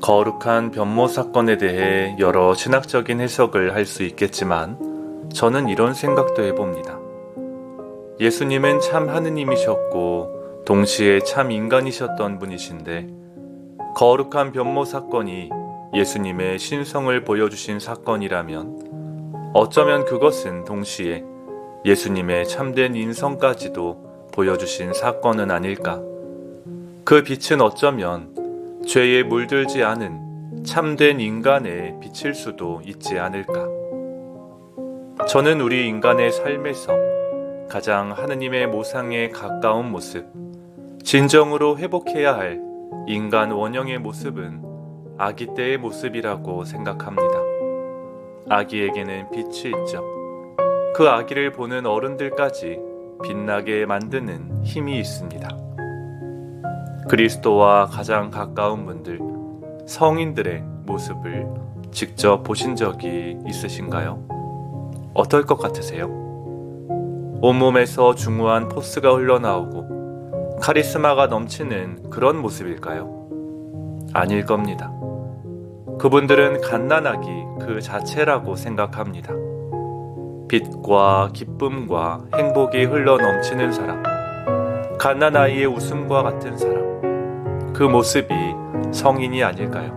거룩한 변모 사건에 대해 여러 신학적인 해석을 할 수 있겠지만 저는 이런 생각도 해봅니다. 예수님은 참 하느님이셨고 동시에 참 인간이셨던 분이신데 거룩한 변모 사건이 예수님의 신성을 보여주신 사건이라면 어쩌면 그것은 동시에 예수님의 참된 인성까지도 보여주신 사건은 아닐까. 그 빛은 어쩌면 죄에 물들지 않은 참된 인간의 빛일 수도 있지 않을까. 저는 우리 인간의 삶에서 가장 하느님의 모상에 가까운 모습, 진정으로 회복해야 할 인간 원형의 모습은 아기 때의 모습이라고 생각합니다. 아기에게는 빛이 있죠. 그 아기를 보는 어른들까지 빛나게 만드는 힘이 있습니다. 그리스도와 가장 가까운 분들, 성인들의 모습을 직접 보신 적이 있으신가요? 어떨 것 같으세요? 온몸에서 중후한 포스가 흘러나오고 카리스마가 넘치는 그런 모습일까요? 아닐 겁니다. 그분들은 갓난아기 그 자체라고 생각합니다. 빛과 기쁨과 행복이 흘러 넘치는 사람, 갓난아이의 웃음과 같은 사람, 그 모습이 성인이 아닐까요?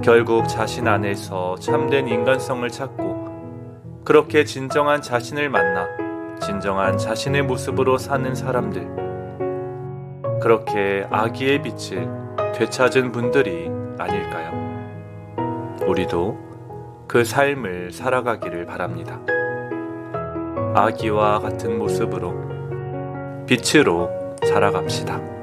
결국 자신 안에서 참된 인간성을 찾고 그렇게 진정한 자신을 만나 진정한 자신의 모습으로 사는 사람들, 그렇게 아기의 빛을 되찾은 분들이 아닐까요? 우리도 그 삶을 살아가기를 바랍니다. 아기와 같은 모습으로 빛으로 살아갑시다.